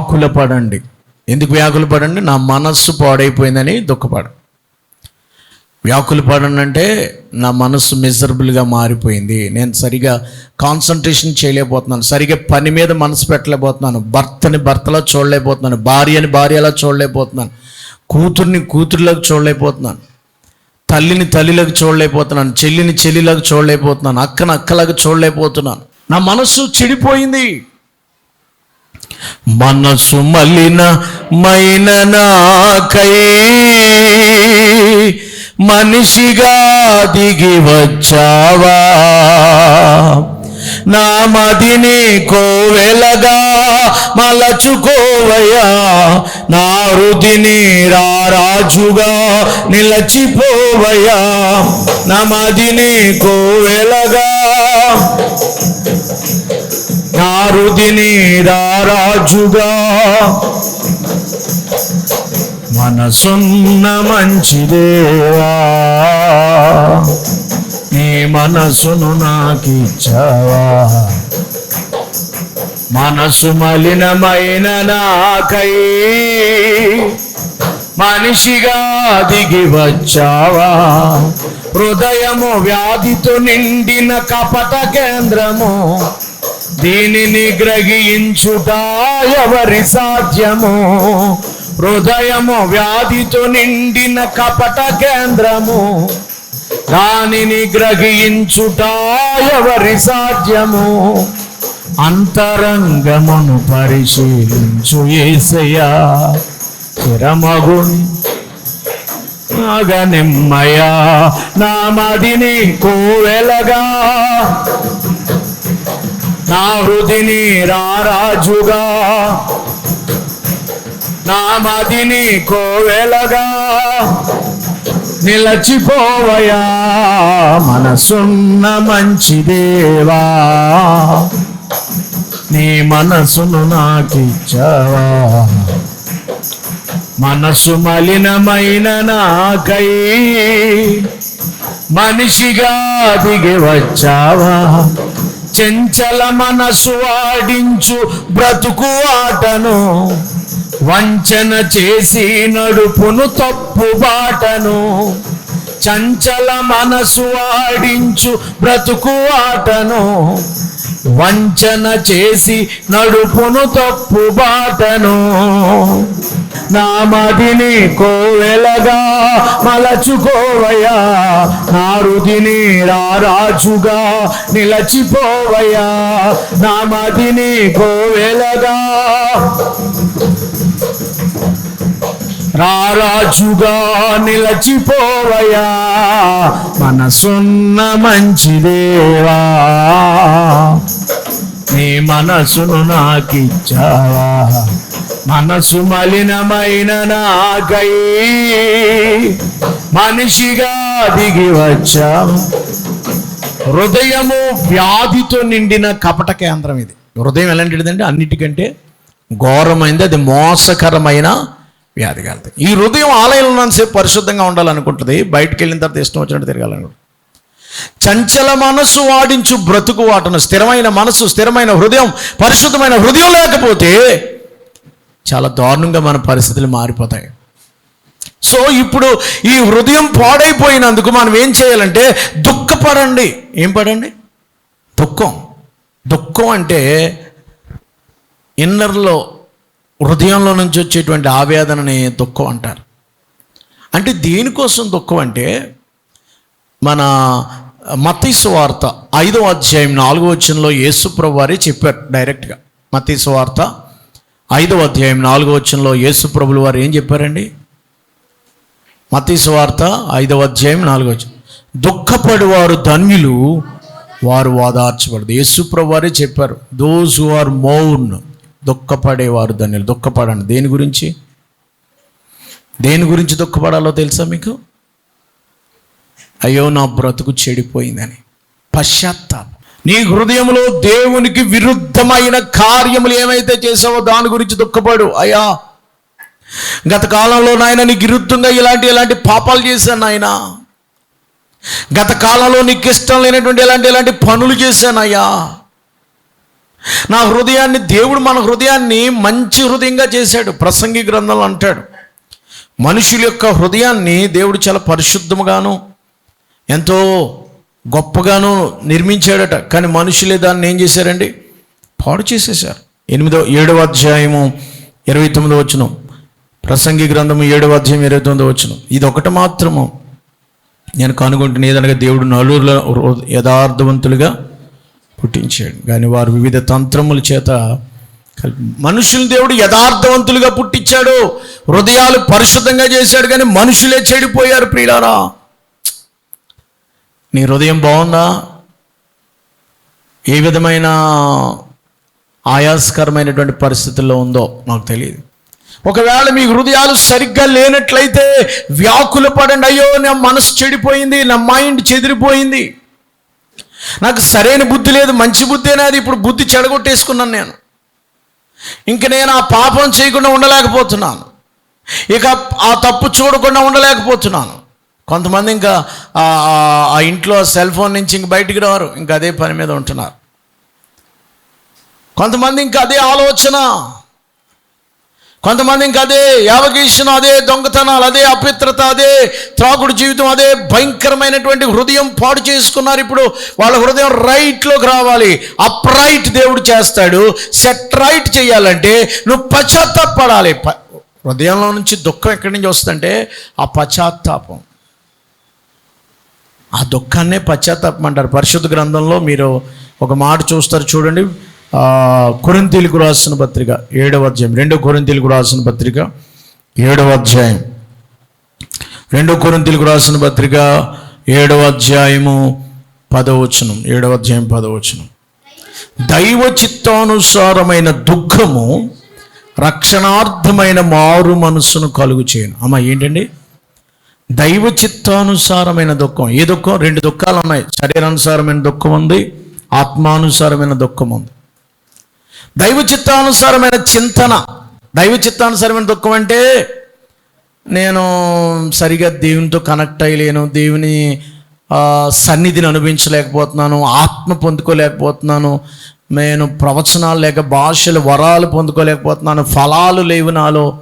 వ్యాకుల పడండి ఎందుకు వ్యాకుల పడండి నా మనస్సు పాడైపోయిందని దుఃఖపడ వ్యాకుల పడండి అంటే నా మనస్సు మిజరబుల్గా మారిపోయింది. నేను సరిగా కాన్సన్ట్రేషన్ చేయలేకపోతున్నాను. సరిగా పని మీద మనసు పెట్టలేకపోతున్నాను. భర్తని భర్తలా చూడలేకపోతున్నాను. భార్యని భార్యలా చూడలేకపోతున్నాను. కూతుర్ని కూతురులోకి చూడలేకపోతున్నాను. తల్లిని తల్లిలోకి చూడలేకపోతున్నాను. చెల్లిని చెల్లిలకు చూడలేకపోతున్నాను. అక్కన అక్కలాగా చూడలేకపోతున్నాను. నా మనస్సు చెడిపోయింది. మనసు మలిన మైన నాకై మనిషిగా దిగి వచ్చావా? నా మదిని కోవెలగా మలచుకోవయ్యా. నా హృదిని రారాజుగా నిలచిపోవయ్యా. నా మదిని కోవెలగా నా రారాజుగా మనసున్న మంచిదేవా నీ మనసును నాకిచ్చావా. మనసు మలినమైన నాకై మనిషిగా దిగి వచ్చావా. హృదయము వ్యాధితో నిండిన కపట కేంద్రము దీనిని గ్రహించుట ఎవరి సాధ్యము? హృదయము వ్యాధితో నిండిన కపట కేంద్రము. దానిని గ్రహించుట ఎవరి సాధ్యము? అంతరంగమును పరిశీలించు ఏసయ్యా. చిరమగుని నాగనిమ్మయా నా మదిని కోవెలగా. నా హృదిని రారాజుగా నా మదిని కోవెలగా నిలచిపోవయా మనసున్న మంచిదేవా నీ మనసును నాకిచ్చావా. మనసు మలినమైన నాకై మనిషిగా దిగి వచ్చావా. చెంచల మనసు ఆడించు బ్రతుకు ఆటను. వంచన చేసి నడుపును తప్పు బాటను. చంచల మనసు ఆడించు బ్రతుకు ఆటను. వంచన చేసి నడుపును తప్పు బాటను. నా మదిని కోవెలగా మలచుకోవయ్యా. నా రుదిని రారాజుగా నిలచిపోవయ్యా. నా మదిని కోవెలగా రారాజుగా నిలచిపోవయా మనసున్న మంచిదేవా దేవా. మనసును నాకిచ్చావా? మనసు మలినమైన నాకై మనిషిగా దిగి వచ్చావు. హృదయము వ్యాధితో నిండిన కపట కేంద్రం ఇది. హృదయం ఎలాంటిదంటే అన్నిటికంటే ఘోరమైంది అది మోసకరమైన వ్యాధి కలుగుతుంది ఈ హృదయం ఆలయంలో ఉన్నంతసేపు పరిశుద్ధంగా ఉండాలనుకుంటుంది. బయటకు వెళ్ళిన తర్వాత ఇష్టం వచ్చినట్టు తిరగాలనుకుంటుంది. చంచల మనసు వాడించు బ్రతుకు వాటను. స్థిరమైన మనసు స్థిరమైన హృదయం పరిశుద్ధమైన హృదయం లేకపోతే చాలా దారుణంగా మన పరిస్థితులు మారిపోతాయి. సో ఇప్పుడు ఈ హృదయం పాడైపోయినందుకు మనం ఏం చేయాలంటే దుఃఖపడండి. ఏం పడండి? దుఃఖం. దుఃఖం అంటే ఇన్నర్లో హృదయంలో నుంచి వచ్చేటువంటి ఆవేదనని దుఃఖం అంటారు. అంటే దేనికోసం దుఃఖం అంటే మన మతీసు వార్త ఐదవ అధ్యాయం నాలుగో వచనంలో యేసుప్రభు వారే చెప్పారు డైరెక్ట్గా. మతీసు వార్త ఐదవ అధ్యాయం నాలుగో వచనంలో యేసుప్రభులు వారు ఏం చెప్పారండి? మతీసు వార్త ఐదవ అధ్యాయం నాలుగో వచనం. దుఃఖపడివారు ధన్యులు వారు వాదార్చబడదు యేసుప్రభు వారే చెప్పారు దోస్ హు ఆర్ మౌన్ దుఃఖపడేవారు ధన్యులు. దుఃఖపడండి. దేని గురించి? దేని గురించి దుఃఖపడాలో తెలుసా మీకు? అయ్యో నా బ్రతుకు చెడిపోయిందని. పశ్చాత్తాపం. నీ హృదయంలో దేవునికి విరుద్ధమైన కార్యములు ఏమైతే చేసావో దాని గురించి దుఃఖపడు. అయ్యా గత కాలంలో నాయన నీకు విరుద్ధంగా ఇలాంటి ఇలాంటి పాపాలు చేశాను నాయన. గత కాలంలో నీకు ఇష్టం లేనటువంటి ఇలాంటి ఇలాంటి పనులు చేశానయ్యా నా హృదయాన్ని దేవుడు మన హృదయాన్ని మంచి హృదయంగా చేశాడు. ప్రసంగి గ్రంథంలో అంటాడు మనుషుల యొక్క హృదయాన్ని దేవుడు చాలా పరిశుద్ధముగాను ఎంతో గొప్పగాను నిర్మించాడట. కానీ మనుషులే దాన్ని ఏం చేశారండి? పాడు చేసేశారు. ఎనిమిదో ఏడవ అధ్యాయము ఇరవై తొమ్మిదో వచ్చును ప్రసంగి గ్రంథము ఏడవ అధ్యాయం ఇరవై తొమ్మిదో వచ్చును ఇది ఒకటి మాత్రము. నేను కనుగొంటున్న ఏదనగా దేవుడు నలుగురులో యథార్థవంతులుగా పుట్టించాడు. కానీ వారు వివిధ తంత్రముల చేత మనుషులు దేవుడు యథార్థవంతులుగా పుట్టించాడు. హృదయాలు పరిశుద్ధంగా చేశాడు. కానీ మనుషులే చెడిపోయారు ప్రియులారా. నీ హృదయం బాగుందా? ఏ విధమైన ఆయాస్కరమైనటువంటి పరిస్థితుల్లో ఉందో నాకు తెలియదు. ఒకవేళ మీ హృదయాలు సరిగ్గా లేనట్లయితే వ్యాకుల పడండి అయ్యో నా మనసు చెడిపోయింది నా మైండ్ చెదిరిపోయింది. నాకు సరైన బుద్ధి లేదు మంచి బుద్ధి అనేది ఇప్పుడు బుద్ధి చెడగొట్టేసుకున్నాను నేను. ఇంక నేను ఆ పాపం చేయకుండా ఉండలేకపోతున్నాను. ఇక ఆ తప్పు చూడకుండా ఉండలేకపోతున్నాను. కొంతమంది ఇంకా ఆ- ఇంట్లో సెల్ ఫోన్ నుంచి ఇంక బయటికి రారు. ఇంకా అదే పని మీద ఉంటున్నారు. కొంతమంది ఇంకా అదే ఆలోచన. కొంతమంది ఇంకా అదే యావగీషణ అదే దొంగతనాలు అదే అపిత్రత అదే త్రాగుడు జీవితం అదే భయంకరమైనటువంటి హృదయం పాడు చేసుకున్నారు. ఇప్పుడు వాళ్ళ హృదయం రైట్లోకి రావాలి. అప్ రైట్ దేవుడు చేస్తాడు. సెట్ రైట్ చేయాలంటే నువ్వు పశ్చాత్తాపడాలి. ప- హృదయంలో నుంచి దుఃఖం ఎక్కడి నుంచి వస్తుందంటే ఆ పశ్చాత్తాపం. ఆ దుఃఖాన్నే పశ్చాత్తాపం అంటారు పరిశుద్ధ గ్రంథంలో మీరు ఒక మాట చూస్తారు చూడండి. ఆ, రాసిన పత్రిక ఏడవ అధ్యాయం. రెండో కొరింథీలకు రాసిన పత్రిక ఏడవ అధ్యాయం. రెండో కొరింథీలకు రాసిన పత్రిక ఏడవ అధ్యాయము పదవచనం. ఏడవ అధ్యాయం పదవచనం. దైవ చిత్తానుసారమైన దుఃఖము రక్షణార్థమైన మారు మనస్సును కలుగు చేయను. అమ్మ ఏంటండి? దైవ చిత్తానుసారమైన దుఃఖం. ఏ దుఃఖం రెండు దుఃఖాలు ఉన్నాయి శరీరానుసారమైన దుఃఖం ఉంది ఆత్మానుసారమైన దుఃఖం ఉంది. దైవ చిత్తానుసారమైన చింతన. దైవ చిత్తానుసారమైన దుఃఖం అంటే నేను సరిగా దేవునితో కనెక్ట్ అయ్యలేను దేవుని సన్నిధిని అనుభవించలేకపోతున్నాను ఆత్మ పొందుకోలేకపోతున్నాను నేను ప్రవచనాలు లేక భాషలు వరాలు పొందుకోలేకపోతున్నాను ఫలాలు లేవు నాలో.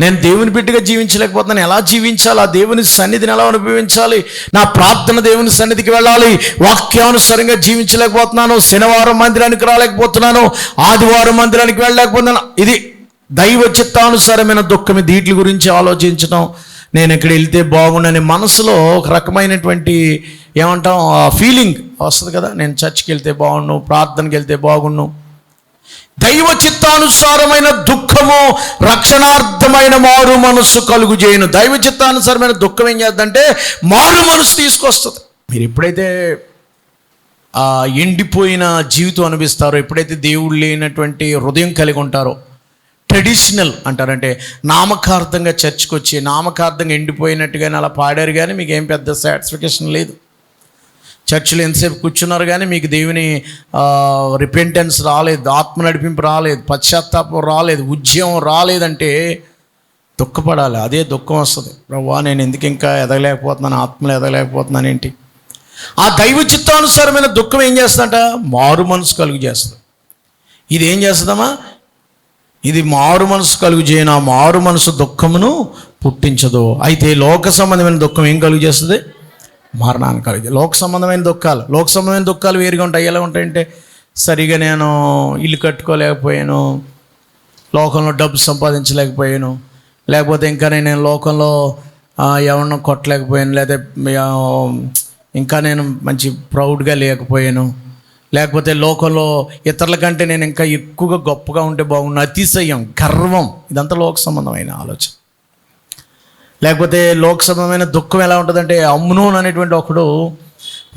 నేను దేవుని బిడ్డగా జీవించలేకపోతున్నాను. ఎలా జీవించాలి? ఆ దేవుని సన్నిధిని ఎలా అనుభవించాలి? నా ప్రార్థన దేవుని సన్నిధికి వెళ్ళాలి. వాక్యానుసారంగా జీవించలేకపోతున్నాను. శనివారం మందిరానికి రాలేకపోతున్నాను. ఆదివారం మందిరానికి వెళ్ళలేకపోతున్నాను. ఇది దైవ చిత్తానుసారమైన దుఃఖం. దీటి గురించి ఆలోచించడం నేను ఇక్కడ వెళ్తే బాగుండని మనసులో ఒక రకమైనటువంటి ఏమంటాం ఫీలింగ్ వస్తుంది కదా? నేను చర్చికి వెళ్తే బాగుండు ప్రార్థనకి వెళ్తే బాగుండు. దైవ చిత్తానుసారమైన దుఃఖము రక్షణార్థమైన మారు మనస్సు కలుగు చేయను. దైవ చిత్తానుసారమైన దుఃఖం ఏం చేద్దంటే మారు మనస్సు తీసుకొస్తుంది. మీరు ఎప్పుడైతే ఆ ఎండిపోయిన జీవితం అనిపిస్తారో ఎప్పుడైతే దేవుడు లేనటువంటి హృదయం కలిగి ఉంటారో ట్రెడిషనల్ అంటారంటే నామకార్థంగా చర్చ్కి వచ్చి నామకార్థంగా ఎండిపోయినట్టుగానే అలా పాడారు కానీ మీకు ఏం పెద్ద సాటిస్ఫికేషన్ లేదు. చర్చిలో ఎంతసేపు కూర్చున్నారు కానీ మీకు దేవుని రిపెంటెన్స్ రాలేదు ఆత్మ నడిపింపు రాలేదు పశ్చాత్తాపం రాలేదు ఉద్యమం రాలేదంటే దుఃఖపడాలి. అదే దుఃఖం వస్తుంది. ప్రవ్వా నేను ఎందుకు ఇంకా ఎదగలేకపోతున్నాను? ఆత్మలు ఎదగలేకపోతున్నాను ఏంటి? ఆ దైవ చిత్తానుసారమైన దుఃఖం ఏం చేస్తుందంట? మారు మనసు కలుగు చేస్తుంది. ఇది ఏం చేస్తుందమ్మా? ఇది మారు మనసు కలుగు చేయను. ఆ మారు మనసు దుఃఖమును పుట్టించదు. అయితే లోక సంబంధమైన దుఃఖం ఏం కలుగు చేస్తుంది? మరణానికి కలిగి. లోక సంబంధమైన దుఃఖాలు. లోక సంబంధమైన దుఃఖాలు వేరుగా ఉంటాయి. ఎలా ఉంటాయంటే సరిగా నేను ఇల్లు కట్టుకోలేకపోయాను లోకంలో డబ్బు సంపాదించలేకపోయాను లేకపోతే ఇంకా నేను లోకంలో ఎవరినో కొట్టలేకపోయాను లేదా ఇంకా నేను మంచి ప్రౌడ్గా లేకపోయాను లేకపోతే లోకంలో ఇతరుల కంటే నేను ఇంకా ఎక్కువగా గొప్పగా ఉంటే బాగున్నా అతిశయం గర్వం. ఇదంతా లోక సంబంధమైన ఆలోచన. లేకపోతే లోకసభమైన దుఃఖం ఎలా ఉంటుందంటే అమ్మునోన్ అనేటువంటి ఒకడు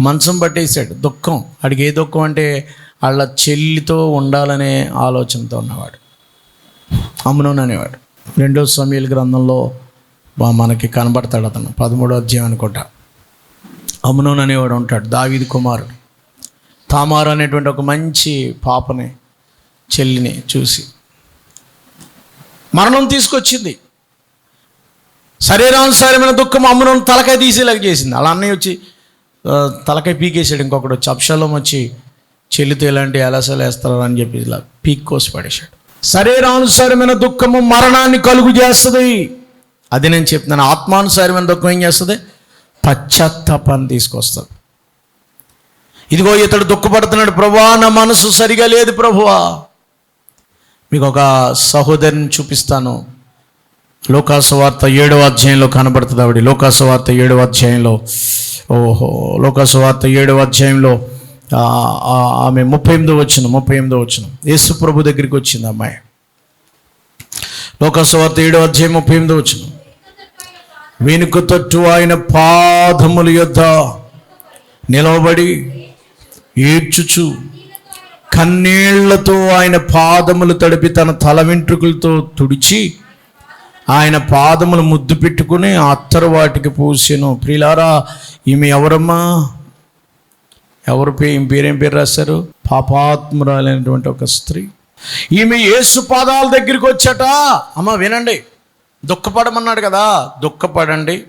మంచం పట్టేసాడు దుఃఖం. వాడికి ఏ దుఃఖం అంటే వాళ్ళ చెల్లితో ఉండాలనే ఆలోచనతో ఉన్నవాడు. అమ్మునోన్ అనేవాడు. రెండో సమయాల గ్రంథంలో మనకి కనబడతాడు అతను పదమూడో అధ్యాయం అనుకుంటా. అమ్మునోన్ అనేవాడు ఉంటాడు దావీది కుమారుడు. తామారు అనేటువంటి ఒక మంచి పాపని చెల్లిని చూసి. మరణం తీసుకొచ్చింది. శరీరానుసారమైన దుఃఖం అమ్మును తలకాయ తీసేలాగా చేసింది. అలా అన్నయ్య వచ్చి తలకాయ పీకేసాడు ఇంకొకడు వచ్చి అప్షాలం వచ్చి చెల్లితో ఇలాంటి అలసలు వేస్తారు అని చెప్పి ఇలా పీక్ కోసి పడేశాడు. శరీరానుసారమైన దుఃఖము మరణాన్ని కలుగు చేస్తుంది. అది నేను చెప్తున్నాను ఆత్మానుసారమైన దుఃఖం ఏం చేస్తుంది? పశ్చాత్తాపాన్ని తీసుకొస్తుంది. ఇదిగో ఇతడు దుఃఖపడుతున్నాడు ప్రభువా నా మనసు సరిగా లేదు ప్రభువా. మీకు ఒక సహోదరిని చూపిస్తాను. లోకాసువార్త ఏడవ అధ్యాయంలో కనబడుతుంది ఆవిడ. లోకాసువార్త ఏడవ అధ్యాయంలో. ఓహో లోకాసువార్త ఏడవ అధ్యాయంలో ఆమె ముప్పై ఎనిమిదో వచ్చిన ముప్పై ఎనిమిదో వచ్చిన యేసు ప్రభు దగ్గరికి వచ్చింది అమ్మాయి. లోకాసువార్త ఏడవ అధ్యాయం ముప్పై ఎనిమిదో వచ్చిన వెనుక తట్టు ఆయన పాదముల యొద్ద నిలవబడి ఏడ్చుచు కన్నీళ్ళతో ఆయన పాదములు తడిపి తన తల వెంట్రుకలతో తుడిచి ఆయన పాదములు ముద్దు పెట్టుకుని అత్తరు వాటికి పూసాను. ప్రియులారా ఈమె ఎవరమ్మా? ఎవరు పే ఈమె పేరేం పేరు రాశారు? పాపాత్మురాలైనటువంటి ఒక స్త్రీ. ఈమె యేసు పాదాల దగ్గరికి వచ్చాట. అమ్మ వినండి. దుఃఖపడమన్నాడు కదా. దుఃఖపడండి.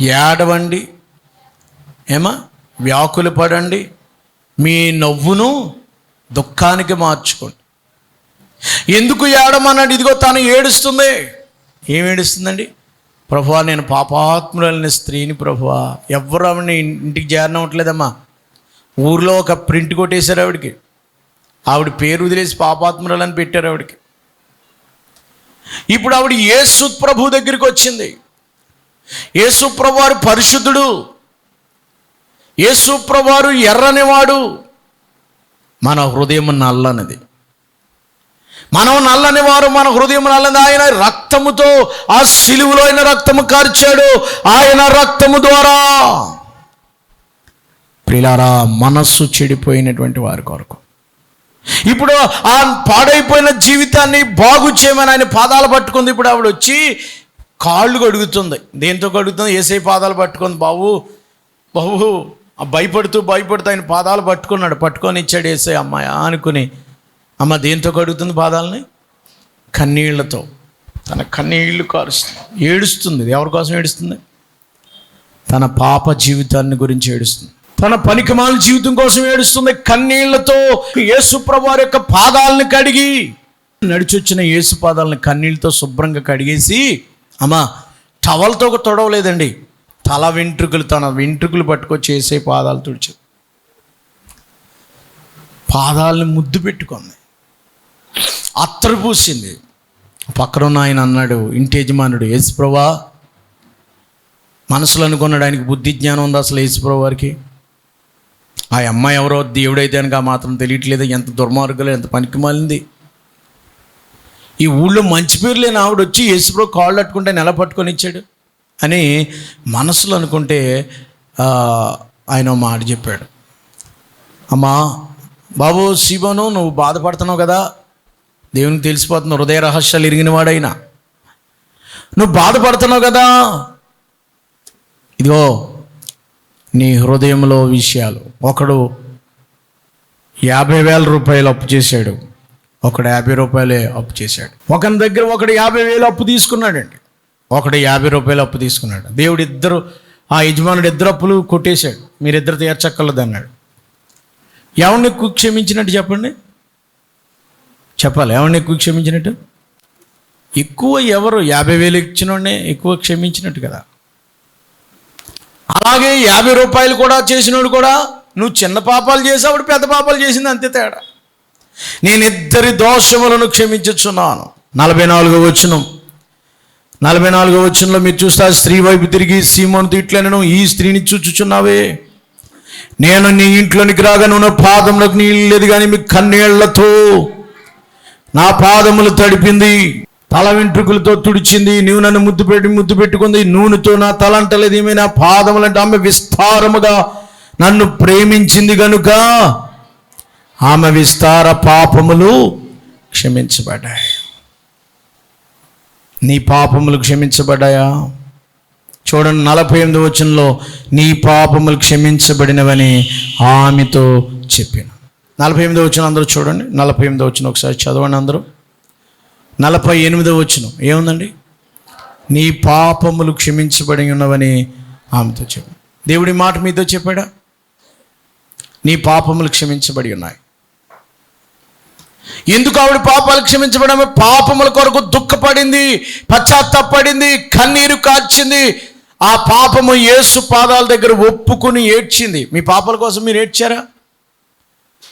ఏడవండి. ఏమా? వ్యాకులు పడండి. మీ నవ్వును దుఃఖానికి మార్చుకోండి. ఎందుకు ఏడమన్నాడు? ఇదిగో తను ఏడుస్తుంది. ఏం ఏడుస్తుందండి? ప్రభు నేను పాపాత్మురాలిన స్త్రీని ప్రభు ఎవరు ఆవిడని ఇంటికి చేరనవట్లేదమ్మా ఊర్లో ఒక ప్రింట్ కొట్టేశారు ఆవిడకి. ఆవిడ పేరు వదిలేసి పాపాత్మురాలని పెట్టారు ఆవిడకి. ఇప్పుడు ఆవిడ యేసు ప్రభు దగ్గరికి వచ్చింది. యేసు ప్రభు పరిశుద్ధుడు. యేసు ప్రభు ఎర్రనివాడు. మన హృదయం నల్లనిది. మనం నల్లని వారు మన హృదయం నల్లని ఆయన రక్తముతో ఆ సిలువులో ఆయన రక్తము కార్చాడు. ఆయన రక్తము ద్వారా ప్రిలారా మనస్సు చెడిపోయినటువంటి వారి కొరకు. ఇప్పుడు ఆ పాడైపోయిన జీవితాన్ని బాగు చేయమని ఆయన పాదాలు పట్టుకుంది. ఇప్పుడు ఆవిడ వచ్చి కాళ్ళు కడుగుతుంది. దేంతో కడుగుతుంది? ఏసై పాదాలు పట్టుకుంది. బాబు బాబు ఆ భయపడుతూ భయపడుతూ ఆయన పాదాలు పట్టుకున్నాడు. పట్టుకొని ఇచ్చాడు ఏసై అమ్మాయి అనుకుని అమ్మ దేంతో కడుగుతుంది పాదాలని? కన్నీళ్ళతో. తన కన్నీళ్ళు కారుస్తుంది. ఏడుస్తుంది. ఎవరి కోసం ఏడుస్తుంది? తన పాప జీవితాన్ని గురించి ఏడుస్తుంది. తన పనికిమాల జీవితం కోసం ఏడుస్తుంది. కన్నీళ్ళతో యేసుప్రభువారి యొక్క పాదాలను కడిగి నడిచొచ్చిన యేసు పాదాలను కన్నీళ్ళతో శుభ్రంగా కడిగేసి అమ్మా టవల్తో ఒక తొడవలేదండి. తల వెంట్రుకలు తన వెంట్రుకలు పట్టుకొచ్చి చేసే పాదాలు తుడిచి పాదాలను ముద్దు పెట్టుకుంది. అత్తరు పూసింది. పక్కన ఉన్న ఆయన అన్నాడు ఇంటి యజమానుడు యేసుప్రభా మనసులో అనుకున్నాడు ఆయనకి బుద్ధి జ్ఞానం ఉంది అసలు యేసుప్రభు వారికి? ఆ అమ్మాయి ఎవరో దేవుడైతే కనుక మాత్రం తెలియట్లేదు ఎంత దుర్మార్గులు ఎంత పనికి మాలింది. ఈ ఊళ్ళో మంచి పేరు లేని ఆవిడ వచ్చి యేసుప్రభు కాళ్ళు అట్టుకుంటే నెల పట్టుకొని ఇచ్చాడు అని మనసులో అనుకుంటే ఆయన మాట చెప్పాడు. అమ్మా బాబు శివను నువ్వు బాధపడుతున్నావు కదా దేవునికి తెలిసిపోతున్న హృదయ రహస్యాలు ఇరిగిన వాడైనా. నువ్వు బాధపడుతున్నావు కదా? ఇదిగో నీ హృదయంలో విషయాలు. ఒకడు యాభై వేల రూపాయలు అప్పు చేశాడు. ఒకడు యాభై రూపాయలే అప్పు చేశాడు. ఒకని దగ్గర ఒకడు యాభై వేలు అప్పు తీసుకున్నాడండి. ఒకడు యాభై రూపాయలు అప్పు తీసుకున్నాడు. దేవుడు ఇద్దరు ఆ యజమానుడు ఇద్దరు అప్పులు కొట్టేశాడు. మీరిద్దరు తీర్చక్కర్లేదు అన్నాడు ఎవరిని క్షమించినట్టు చెప్పండి? చెప్పాలి. ఏమన్నా ఎక్కువ క్షమించినట్టు? ఎక్కువ ఎవరు? యాభై వేలు ఇచ్చినోడే ఎక్కువ క్షమించినట్టు కదా. అలాగే యాభై రూపాయలు కూడా చేసినోడు కూడా నువ్వు చిన్న పాపాలు చేసావు పెద్ద పాపాలు చేసింది అంతే తేడా. నేను ఇద్దరి దోషములను క్షమించుచున్నాను. నలభై నాలుగో వచనం. నలభై నాలుగో వచనంలో మీరు చూస్తే స్త్రీ వైపు తిరిగి సీమను తిట్లను ఈ స్త్రీని చూచుచున్నావే. నేను నీ ఇంట్లోనికి రాగా నువ్వు పాదంలోకి నీళ్ళు లేదు కానీ మీ కన్నీళ్ళతో నా పాదములు తడిపింది తల వెంట్రుకలతో తుడిచింది నువ్వు నన్ను ముద్దు పెట్టి ముద్దు పెట్టుకుంది నూనెతో నా తల అంటలేదు ఏమి నా పాదములంటే ఆమె విస్తారముగా నన్ను ప్రేమించింది గనుక ఆమె విస్తార పాపములు క్షమించబడ్డాయి. నీ పాపములు క్షమించబడ్డాయా? చూడండి నలభై ఎనిమిది వచనంలో నీ పాపములు క్షమించబడినవని ఆమెతో చెప్పిన. నలభై ఎనిమిది వచ్చిన అందరూ చూడండి. నలభై ఎనిమిదో వచ్చిన ఒకసారి చదవండి అందరూ. నలభై ఎనిమిదో వచ్చిన ఏముందండి? నీ పాపములు క్షమించబడి ఉన్నవని ఆమెతో చెప్పాడు దేవుడి మాట మీతో చెప్పాడా? నీ పాపములు క్షమించబడి ఉన్నాయి. ఎందుకు ఆవిడ పాపాలు క్షమించబడమే? పాపముల కొరకు దుఃఖపడింది పశ్చాత్తాపడింది కన్నీరు కార్చింది. ఆ పాపము యేసు పాదాల దగ్గర ఒప్పుకుని ఏడ్చింది. మీ పాపాల కోసం మీరు ఏడ్చారా?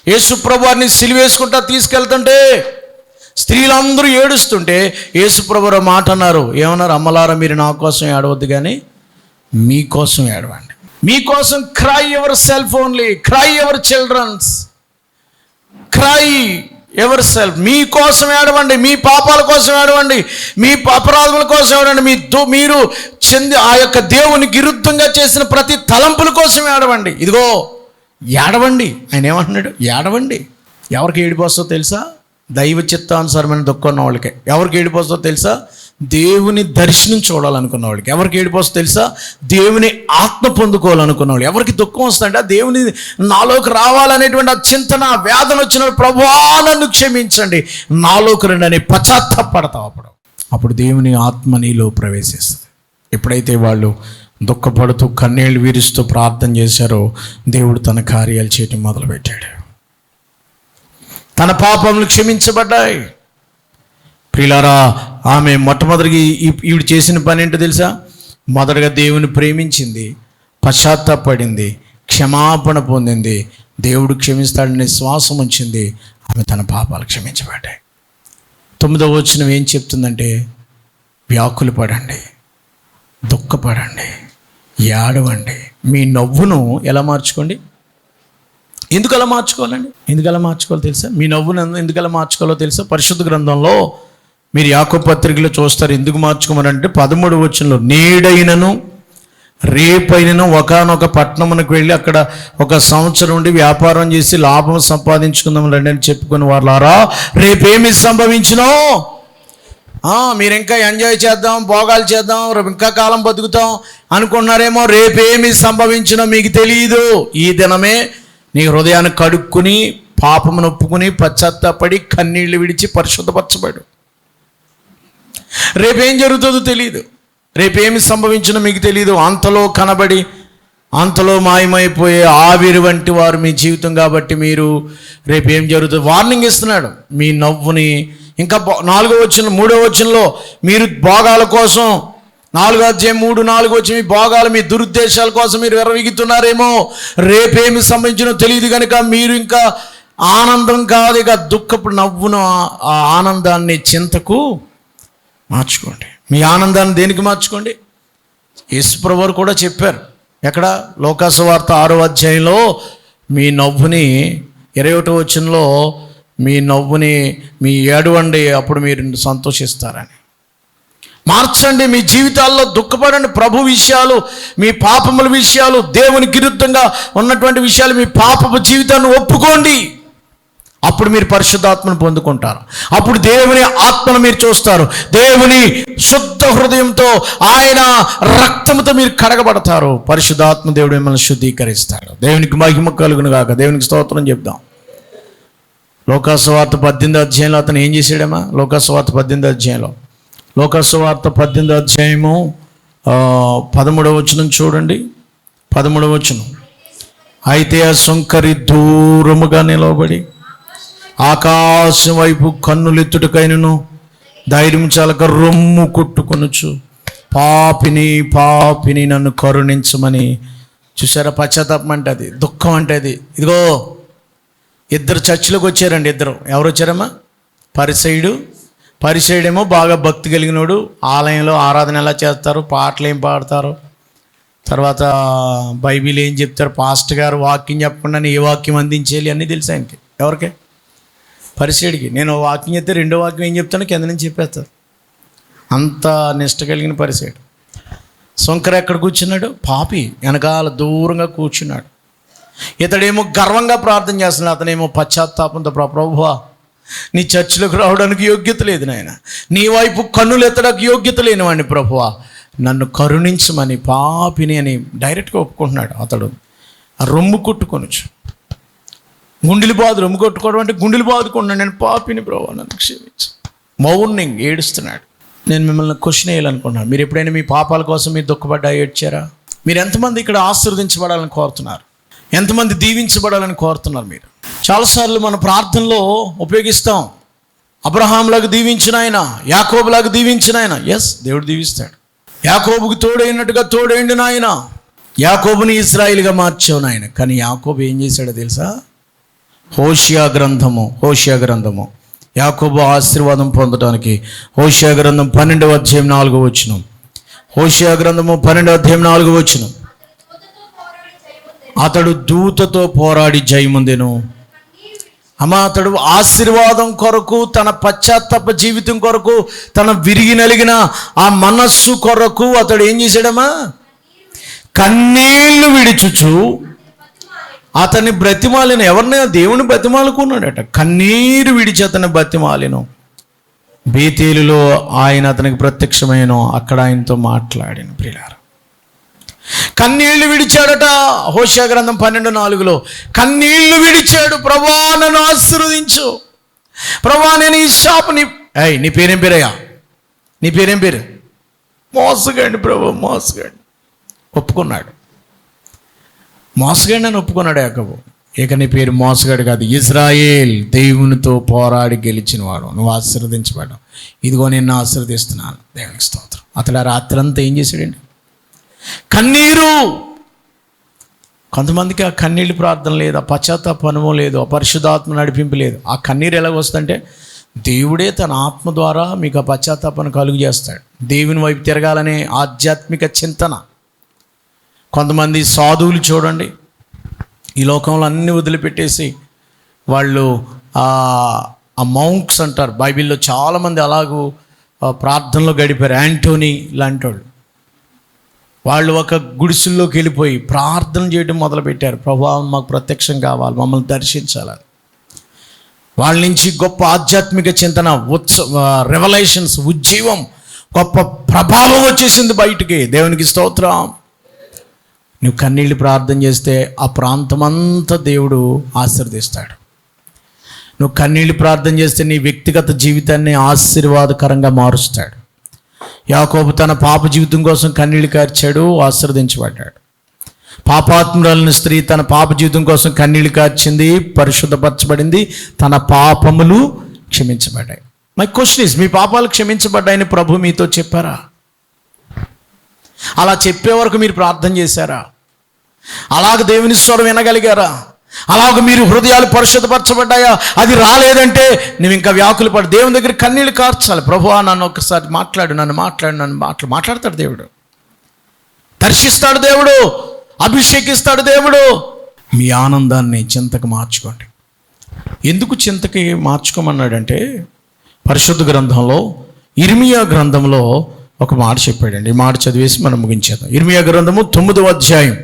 యేసుప్రభు వారిని సిలివేసుకుంటా తీసుకెళ్తుంటే స్త్రీలందరూ ఏడుస్తుంటే యేసుప్రభు మాట అన్నారు. ఏమన్నారు? అమ్మలారా మీరు నా కోసం ఏడవద్దు కానీ మీకోసం ఏడవండి. మీకోసం cry ever self only cry ever children's cry ever self మీ కోసం ఏడవండి. మీ పాపాల కోసం ఏడవండి. మీ అపరాధముల కోసం ఏడవండి. మీ మీరు చెంది ఆ యొక్క దేవునికి విరుద్ధంగా చేసిన ప్రతి తలంపుల కోసం ఏడవండి. ఇదిగో ఏడవండి. ఆయన ఏమంటున్నాడు? ఏడవండి. ఎవరికి ఏడిపోస్తుందో తెలుసా? దైవ చిత్తానుసారమైన దుఃఖం ఉన్న వాళ్ళకి ఎవరికి ఏడిపోస్తుందో తెలుసా? దేవుని దర్శనం చూడాలనుకున్న వాళ్ళకి. ఎవరికి ఏడిపోస్తో తెలుసా? దేవుని ఆత్మ పొందుకోవాలనుకున్న వాళ్ళు ఎవరికి దుఃఖం వస్తుందంటే దేవుని నాలోకి రావాలనేటువంటి ఆ చింతన వేదన వచ్చిన ప్రభువా నన్ను క్షమించండి. నాలోకి రండి అని పశ్చాత్తాపడతావు అప్పుడు. అప్పుడు దేవుని ఆత్మ నీలో ప్రవేశిస్తుంది. ఎప్పుడైతే వాళ్ళు దుఃఖపడుతూ కన్నీళ్ళు వీరుస్తూ ప్రార్థన చేశారో దేవుడు తన కార్యాలు చేయటం మొదలుపెట్టాడు. తన పాపములు క్షమించబడ్డాయి. ప్రిలారా ఆమె మొట్టమొదటిగా ఈ- ఈవిడ చేసిన పని ఏంటో తెలుసా? మొదటగా దేవుని ప్రేమించింది పశ్చాత్తాపడింది క్షమాపణ పొందింది. దేవుడు క్షమిస్తాడనే శ్వాసం ఉంచింది ఆమె తన పాపాలు క్షమించబడ్డాయి. తొమ్మిదవ వచనం ఏం చెప్తుందంటే వ్యాకులు పడండి దుఃఖపడండి. ఏడవండి మీ నవ్వును ఎలా మార్చుకోండి? ఎందుకు అలా మార్చుకోవాలండి? ఎందుకు అలా మార్చుకోవాలో తెలుసా? మీ నవ్వును ఎందుకు అలా మార్చుకోవాలో తెలుసా? పరిశుద్ధ గ్రంథంలో మీరు యాకో పత్రికలో చూస్తారు ఎందుకు మార్చుకోమనంటే పదమూడు వచ్చంలో నేడైనను రేపైనను ఒకనొక పట్టణమునకు వెళ్ళి అక్కడ ఒక సంవత్సరం ఉండి వ్యాపారం చేసి లాభం సంపాదించుకుందాం రండి అని చెప్పుకుని వాళ్ళారా రేపేమి సంభవించినో మీరు ఇంకా ఎంజాయ్ చేద్దాం భోగాలు చేద్దాం రేపు ఇంకా కాలం బతుకుతాం అనుకుంటున్నారేమో రేపేమి సంభవించినో మీకు తెలియదు ఈ దినమే నీ హృదయాన్ని కడుక్కుని పాపము నొప్పుకుని పశ్చాత్తాపడి కన్నీళ్ళు విడిచి పరిశుద్ధపరచబడు. రేపేం జరుగుతుందో తెలియదు రేపేమి సంభవించినో మీకు తెలియదు అంతలో కనబడి అంతలో మాయమైపోయే ఆవిరి వంటి వారు మీ జీవితం కాబట్టి మీరు రేపు ఏం జరుగుతుంది వార్నింగ్ ఇస్తున్నాడు. మీ నవ్వుని ఇంకా నాలుగో వచ్చిన మూడో వచ్చినలో మీరు భోగాల కోసం నాలుగో అధ్యాయం మూడు నాలుగు వచ్చి మీ భోగాలు మీ దురుద్దేశాల కోసం మీరు విరవిగుతున్నారేమో రేపేమి సంబంధించినో తెలియదు కనుక మీరు ఇంకా ఆనందం కాదు ఇక దుఃఖపు నవ్వును ఆ- ఆనందాన్ని చింతకు మార్చుకోండి. మీ ఆనందాన్ని దేనికి మార్చుకోండి? యేసుప్రభువారు కూడా చెప్పారు. ఎక్కడ? లోకాసు వార్త ఆరో అధ్యాయంలో మీ నవ్వుని ఇరవై ఒకటో వచ్చినలో మీ నవ్వుని మీ ఏడవండి అప్పుడు మీరు సంతోషిస్తారని. మార్చండి మీ జీవితాల్లో దుఃఖపడండి ప్రభు విషయాలు మీ పాపముల విషయాలు దేవునికి విరుద్ధంగా ఉన్నటువంటి విషయాలు మీ పాపపు జీవితాన్ని ఒప్పుకోండి. అప్పుడు మీరు పరిశుద్ధాత్మను పొందుకుంటారు. అప్పుడు దేవుని ఆత్మను మీరు చూస్తారు. దేవుని శుద్ధ హృదయంతో ఆయన రక్తంతో మీరు కడగబడతారు. పరిశుద్ధాత్మ దేవుడు మిమ్మల్ని శుద్ధీకరిస్తాడు. దేవునికి మహిమ కలుగును కాక దేవునికి స్తోత్రం చెప్దాం. లోకాసువార్త పద్దెనిమిది అధ్యాయంలో అతను ఏం చేశాడమ్మా? లోకాసువార్త పద్దెనిమిది అధ్యాయంలో. లోకాసువార్త పద్దెనిమిది అధ్యాయము పదమూడవ వచనం చూడండి. పదమూడవ వచనం. అయితే ఆ సుంకరి దూరముగా నిలవబడి ఆకాశం వైపు కన్నులెత్తుటకైనను ధైర్యం చాలక రొమ్ము కొట్టుకొనొచ్చు పాపిని పాపిని నన్ను కరుణించమని చూసారా? పశ్చాత్తాపం అంటే అది దుఃఖం అంటే అది. ఇదిగో ఇద్దరు చర్చిలోకి వచ్చారండి ఇద్దరు. ఎవరు వచ్చారమ్మా? పరిసయుడు. పరిసైడేమో బాగా భక్తి కలిగినోడు. ఆలయంలో ఆరాధన ఎలా చేస్తారు? పాటలు ఏం పాడతారు? తర్వాత బైబిల్ ఏం చెప్తారు? పాస్ట్ గారు వాక్యం చెప్పకుండా ఏ వాక్యం అందించేయాలి అన్నీ తెలుసు ఆయనకి? ఎవరికి? పరిసయుడికి. నేను వాక్యం చెప్తే రెండో వాక్యం ఏం చెప్తానో కింద నుంచి చెప్పేస్తారు. అంత నిష్ట కలిగిన పరిసయుడు. శంకర్ ఎక్కడ కూర్చున్నాడు? పాపి. వెనకాల దూరంగా కూర్చున్నాడు. ఇతడేమో గర్వంగా ప్రార్థన చేస్తున్నాడు అతనేమో పశ్చాత్తాపంతో "ప్ర- ప్రభువా నీ చర్చిలోకి రావడానికి యోగ్యత లేదు నాయన. నీ వైపు కన్నులు ఎత్తడానికి యోగ్యత లేనివాడిని ప్రభువా. నన్ను కరుణించమని పాపిని అని డైరెక్ట్గా ఒప్పుకుంటున్నాడు అతడు. రొమ్ము కొట్టుకొనొచ్చు. గుండెలు బాధ రొమ్ము కొట్టుకోవడం అంటే గుండెలు బాదుకున్నాడు నేను పాపిని ప్రభు నన్ను క్షమించు. మౌనింగ్ ఏడుస్తున్నాడు. నేను మిమ్మల్ని క్వశ్చన్ వేయాలనుకున్నాను మీరు ఎప్పుడైనా మీ పాపాల కోసం మీరు దుఃఖపడ్డా ఏడ్చారా? మీరు ఎంతమంది ఇక్కడ ఆశీర్వదించబడాలని కోరుతున్నారు? ఎంతమంది దీవించబడాలని కోరుతున్నారు మీరు? చాలాసార్లు మన ప్రార్థనలో ఉపయోగిస్తాం. అబ్రహాంలాగా దీవించిన ఆయన యాకోబులాగా దీవించిన ఆయన. ఎస్ దేవుడు దీవిస్తాడు. యాకోబుకు తోడైనట్టుగా తోడైండు నాయన. యాకోబుని ఇస్రాయిల్గా మార్చావు నాయన. కానీ యాకోబు ఏం చేశాడో తెలుసా? హోషియా గ్రంథము హోషియా గ్రంథము. యాకోబు ఆశీర్వాదం పొందడానికి హోషియా గ్రంథం పన్నెండవ అధ్యాయం నాలుగో వచ్చిన హోషియా గ్రంథము పన్నెండవ అధ్యాయం నాలుగో వచ్చినాం అతడు దూతతో పోరాడి జయముందెను. అమ్మా అతడు ఆశీర్వాదం కొరకు తన పశ్చాత్తాప జీవితం కొరకు తన విరిగి నలిగిన ఆ మనస్సు కొరకు అతడు ఏం చేశాడమ్మా? కన్నీళ్ళు విడిచుచు అతన్ని బ్రతిమాలిన ఎవరినైనా దేవుని బ్రతిమాలుకున్నాడట. కన్నీరు విడిచి అతని బ్రతిమాలిను. బేతేలులో ఆయన అతనికి ప్రత్యక్షమైన అక్కడ ఆయనతో మాట్లాడిన ప్రియులార. కన్నీళ్ళు విడిచాడట. హోషా గ్రంథం పన్నెండు నాలుగులో కన్నీళ్ళు విడిచాడు ప్రభా నన్ను ఆశీర్వదించు. ప్రభా నేను ఈ షాప్ నీ అయ్ నీ పేరేం పేరయ్యా? నీ పేరేం పేరు? మోసగండి ప్రభు మోసగండి ఒప్పుకున్నాడు. మోసగాడిని అని ఒప్పుకున్నాడు యాకబు. ఇక నీ పేరు మోసగాడు కాదు ఇజ్రాయేల్ దేవునితో పోరాడి గెలిచిన వాడు. నువ్వు ఆశీర్వదించబడ్డావు. ఇదిగో నేను ఆశీర్వదిస్తున్నాను. దేవునికి స్తోత్రం. అతడు ఆ రాత్రంతా ఏం చేశాడండి? కన్నీరు. కొంతమందికి ఆ కన్నీళ్ళు ప్రార్థన లేదు ఆ పశ్చాత్తాపనము లేదు ఆ పరిశుధాత్మ నడిపింపు లేదు. ఆ కన్నీరు ఎలాగ వస్తుందంటే దేవుడే తన ఆత్మ ద్వారా మీకు ఆ పశ్చాత్తాపన కలుగు చేస్తాడు. దేవుని వైపు తిరగాలనే ఆధ్యాత్మిక చింతన. కొంతమంది సాధువులు చూడండి ఈ లోకంలో అన్ని వదిలిపెట్టేసి వాళ్ళు ఆ మౌంక్స్ అంటారు. బైబిల్లో చాలామంది అలాగూ ప్రార్థనలో గడిపారు. యాంటోనీ లాంటి వాళ్ళు వాళ్ళు ఒక గుడిసెల్లోకి వెళ్ళిపోయి ప్రార్థన చేయడం మొదలుపెట్టారు. ప్రభావం మాకు ప్రత్యక్షం కావాలి మమ్మల్ని దర్శించాలని. వాళ్ళ నుంచి గొప్ప ఆధ్యాత్మిక చింతన ఉత్సవ రెవల్యూషన్స్ ఉజ్జీవం గొప్ప ప్రభావం వచ్చేసింది బయటికి. దేవునికి స్తోత్రం. నువ్వు కన్నీళ్ళు ప్రార్థన చేస్తే ఆ ప్రాంతమంతా దేవుడు ఆశీర్దిస్తాడు నువ్వు కన్నీళ్ళు ప్రార్థన చేస్తే నీ వ్యక్తిగత జీవితాన్ని ఆశీర్వాదకరంగా మారుస్తాడు. యాకోబు తన పాప జీవితం కోసం కన్నీళ్ళు కార్చాడు ఆశ్రదించబడ్డాడు పాపాత్మురాలని స్త్రీ తన పాప జీవితం కోసం కన్నీళ్ళు కార్చింది పరిశుద్ధపరచబడింది తన పాపములు క్షమించబడ్డాయి. మై క్వశ్చన్ ఇస్ మీ పాపాలు క్షమించబడ్డాయని ప్రభు మీతో చెప్పారా? అలా చెప్పే వరకు మీరు ప్రార్థన చేశారా? అలాగ దేవుని స్వరం వినగలిగారా? అలాగ మీరు హృదయాలు పరిశుద్ధపరచబడ్డాయా? అది రాలేదంటే నువ్వు ఇంకా వ్యాకులు పడు దేవుని దగ్గర కన్నీళ్ళు కార్చాలి. ప్రభువా నన్ను ఒకసారి మాట్లాడు నన్ను మాట్లాడు నన్ను మాట్లా మాట్లాడతాడు దేవుడు. దర్శిస్తాడు దేవుడు. అభిషేకిస్తాడు దేవుడు. మీ ఆనందాన్ని చింతకు మార్చుకోండి. ఎందుకు చింతకి మార్చుకోమన్నాడంటే పరిశుద్ధ గ్రంథంలో ఇర్మియా గ్రంథంలో ఒక మాట చెప్పాడండి. ఈ మాట చదివేసి మనం ముగించేద్దాం. ఇర్మియా గ్రంథము తొమ్మిదవ అధ్యాయం.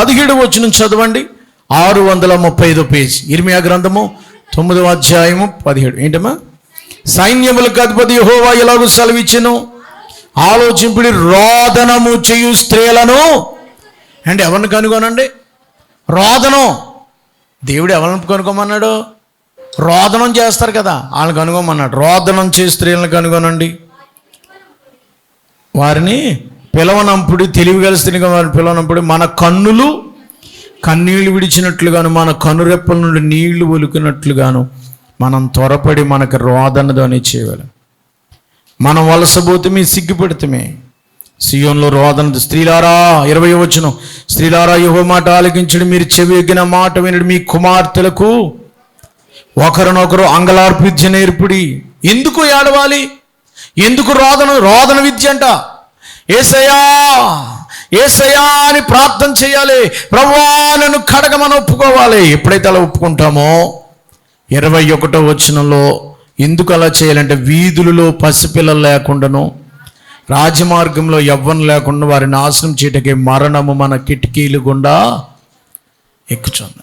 పదిహేడు వచ్చిన చదవండి. ఆరు వందల ముప్పై ఐదో పేజ్. ఇర్మియా గ్రంథము తొమ్మిదవ అధ్యాయము పదిహేడు. ఏంటమ్మా? సైన్యములకు అధిపతి యెహోవా ఎలాగూ సెలవిచ్చెను? ఆలోచింపుడి రోదనము చేయు స్త్రీలను. అంటే ఎవరిని కనుగొనండి? రోదనం. దేవుడు ఎవరిని కనుగొమన్నాడు రోదనం చేస్తారు కదా వాళ్ళని కనుగొమన్నాడు రోదనం చే స్త్రీలను కనుగొనండి. వారిని పిలవనంపుడు తెలివి కలిసి వారిని పిలవనంపుడు మన కన్నులు కన్నీళ్ళు విడిచినట్లుగాను మన కనురెప్పల నుండి నీళ్ళు ఒలికినట్లుగాను మనం త్వరపడి మనకు రోదనదని చేయగలం. మనం వలసపోతే మీ సిగ్గుపెడితమే. సియోన్లో రోదన స్త్రీలారా ఇరవై వచ్చిన స్త్రీలారా యువ మాట ఆలకించడం. మీరు చెవి ఎగ్గిన మాట వినడు మీ కుమార్తెలకు. ఒకరినొకరు అంగలార్పిద్య నేర్పుడి. ఎందుకు ఏడవాలి? ఎందుకు రోదన రోదన విద్య అంట? ఏసయ్యా! ఏసయా అని ప్రార్థన చేయాలి. ప్రభువా నన్ను కడగమని ఒప్పుకోవాలి. ఎప్పుడైతే అలా ఒప్పుకుంటామో ఇరవై ఒకటో వచనంలో ఎందుకు అలా చేయాలంటే వీధులలో పసిపిల్లలు లేకుండాను రాజమార్గంలో ఎవ్వరు లేకుండా వారిని నాశనం చేయటకి మరణము మన కిటికీలు గుండా ఎక్కుచుంది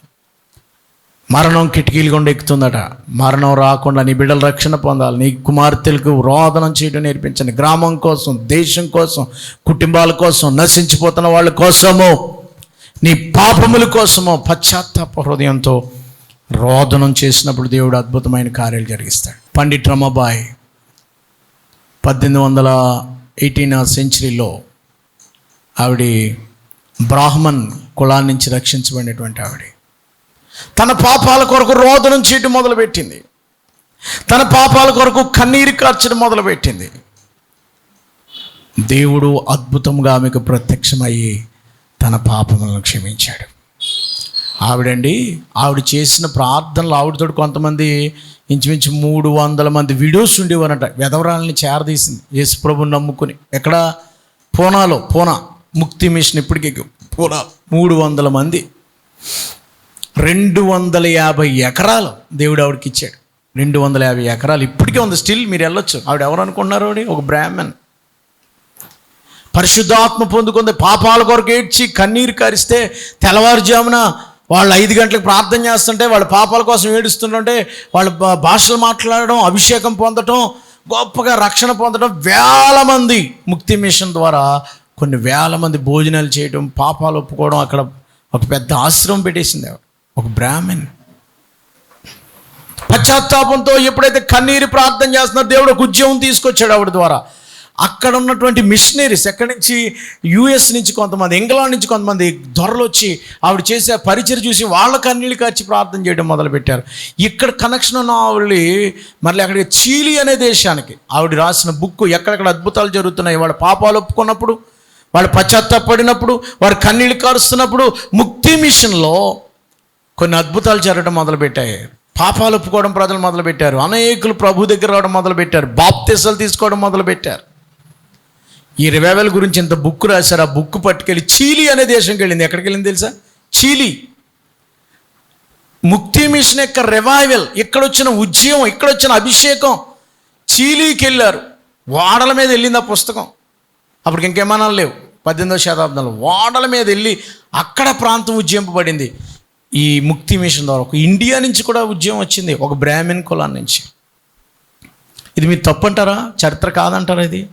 మరణం కిటికీలు గుండా ఎక్కుతుందట. మరణం రాకుండా నీ బిడ్డలు రక్షణ పొందాలి. నీ కుమార్తెలకు రోదనం చేయడం నేర్పించండి. గ్రామం కోసం దేశం కోసం కుటుంబాల కోసం నశించిపోతున్న వాళ్ళ కోసము నీ పాపముల కోసము పశ్చాత్తాప హృదయంతో రోదనం చేసినప్పుడు దేవుడు అద్భుతమైన కార్యాలు జరిగిస్తాడు. పండిట్ రమాబాయ్ పద్దెనిమిది వందల ఎయిటీన్ సెంచరీలో ఆవిడ బ్రాహ్మణ్ కులాల నుంచి రక్షించబడినటువంటి ఆవిడ. తన పాపాల కొరకు రోదనం చేయటం మొదలుపెట్టింది. తన పాపాల కొరకు కన్నీరు కార్చడం మొదలుపెట్టింది. దేవుడు అద్భుతంగా ఆమెకు ప్రత్యక్షమయ్యి తన పాపములను క్షమించాడు. ఆవిడండి ఆవిడ చేసిన ప్రార్థనలు ఆవిడతో కొంతమంది ఇంచుమించు మూడు వందల మంది వీడియోస్ ఉండేవారంట వెధవరాలని చేరదీసింది. యేసుప్రభుని నమ్ముకుని. ఎక్కడ? పూనాలో పూనా. ముక్తి మిషన్ ఇప్పటికీ పూనా. మూడు వందల మంది. రెండు వందల యాభై ఎకరాలు దేవుడు ఆవిడకి ఇచ్చాడు. రెండు వందల యాభై ఎకరాలు. ఇప్పటికే ఉంది. స్టిల్ మీరు వెళ్ళొచ్చు. ఆవిడ ఎవరు అనుకున్నారు ఒక బ్రాహ్మణ్. పరిశుద్ధాత్మ పొందుకుంది. పాపాల కొరకు ఏడ్చి కన్నీరు కరిస్తే తెల్లవారుజామున వాళ్ళు ఐదు గంటలకు ప్రార్థన చేస్తుంటే వాళ్ళ పాపాల కోసం ఏడుస్తుంటే వాళ్ళ భాషలు మాట్లాడడం అభిషేకం పొందటం గొప్పగా రక్షణ పొందడం వేల మంది ముక్తి మిషన్ ద్వారా కొన్ని వేల మంది భోజనాలు చేయడం పాపాలు ఒప్పుకోవడం అక్కడ ఒక పెద్ద ఆశ్రమం పెట్టేసింది ఆవిడ. ఒక బ్రాహ్మణ్. పశ్చాత్తాపంతో ఎప్పుడైతే కన్నీరు ప్రార్థన చేస్తున్నారో దేవుడు ఒక ఉద్యమం తీసుకొచ్చాడు ఆవిడ ద్వారా. అక్కడ ఉన్నటువంటి మిషనరీస్ ఎక్కడి నుంచి? యుఎస్ నుంచి కొంతమంది ఇంగ్లాండ్ నుంచి కొంతమంది దొరలు వచ్చి ఆవిడ చేసే పరిచయం చూసి వాళ్ళ కన్నీళ్ళు కాచి ప్రార్థన చేయడం మొదలుపెట్టారు. ఇక్కడ కనెక్షన్ ఉన్న ఆవిడ మళ్ళీ అక్కడికి చీలి అనే దేశానికి ఆవిడ రాసిన బుక్ ఎక్కడెక్కడ అద్భుతాలు జరుగుతున్నాయి వాళ్ళ పాపాలు ఒప్పుకున్నప్పుడు వాళ్ళు పశ్చాత్తాపడినప్పుడు వారు కన్నీళ్ళు కారుస్తున్నప్పుడు ముక్తి మిషన్లో కొన్ని అద్భుతాలు జరగడం మొదలుపెట్టాయి. పాపాలు ఒప్పుకోవడం ప్రజలు మొదలుపెట్టారు. అనేకులు ప్రభు దగ్గర రావడం మొదలుపెట్టారు. బాప్తిసాలు తీసుకోవడం మొదలుపెట్టారు. ఈ రివైవల్ గురించి ఇంత బుక్ రాశారు. ఆ బుక్ పట్టుకెళ్ళి చీలి అనే దేశంకి వెళ్ళింది. ఎక్కడికి వెళ్ళింది తెలుసా? చీలి. ముక్తి మిషన్ యొక్క రివైవల్. ఇక్కడ వచ్చిన ఉద్యమం ఇక్కడ వచ్చిన అభిషేకం. చీలీకి వెళ్ళారు. వాడల మీద వెళ్ళింది ఆ పుస్తకం. అప్పటికి ఇంకేమన్నా లేవు. పద్దెనిమిదవ శతాబ్దంలో వాడల మీద వెళ్ళి అక్కడ ప్రాంతం ఉజ్జింపబడింది ఈ ముక్తి మిషన్ ద్వారా ఒక ఇండియా నుంచి కూడా ఉద్యమం వచ్చింది ఒక బ్రాహ్మణ్ కులాన్ని నుంచి. ఇది మీరు తప్పంటారా? చరిత్ర కాదంటారా ఇది?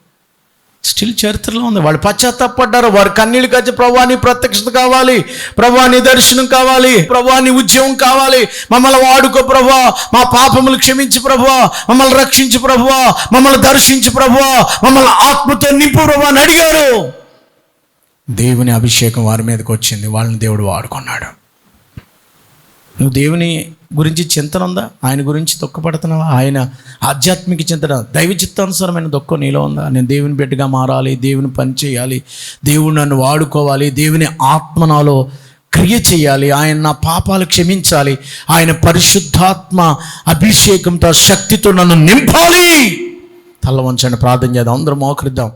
స్టిల్ చరిత్రలో ఉంది. వాళ్ళు పశ్చాత్తాపడ్డారు. వారు కన్నీళ్ళు కచ్చి ప్రభాని ప్రత్యక్షత కావాలి ప్రభాని దర్శనం కావాలి ప్రభాని ఉద్యమం కావాలి. మమ్మల్ని వాడుకో ప్రభా మా పాపములు క్షమించి ప్రభు మమ్మల్ని రక్షించు ప్రభువా. మమ్మల్ని దర్శించు ప్రభువా. మమ్మల్ని ఆత్మతో నింపు ప్రభా అని అడిగారు. దేవుని అభిషేకం వారి మీదకి వచ్చింది. వాళ్ళని దేవుడు వాడుకున్నాడు. నువ్వు దేవుని గురించి చింతన ఉందా? ఆయన గురించి దుఃఖపడుతున్నావా? ఆయన ఆధ్యాత్మిక చింతన దైవ చిత్తానుసారమైన దుఃఖం నీలో ఉందా? నేను దేవుని బిడ్డగా మారాలి దేవుని పని చేయాలి దేవుడు నన్ను వాడుకోవాలి దేవుని ఆత్మ నాలో క్రియ చేయాలి ఆయన నా పాపాలు క్షమించాలి ఆయన పరిశుద్ధాత్మ అభిషేకంతో శక్తితో నన్ను నింపాలి. తల్ల వంచండి ప్రార్థన చేద్దాం అందరం మోకరిద్దాం.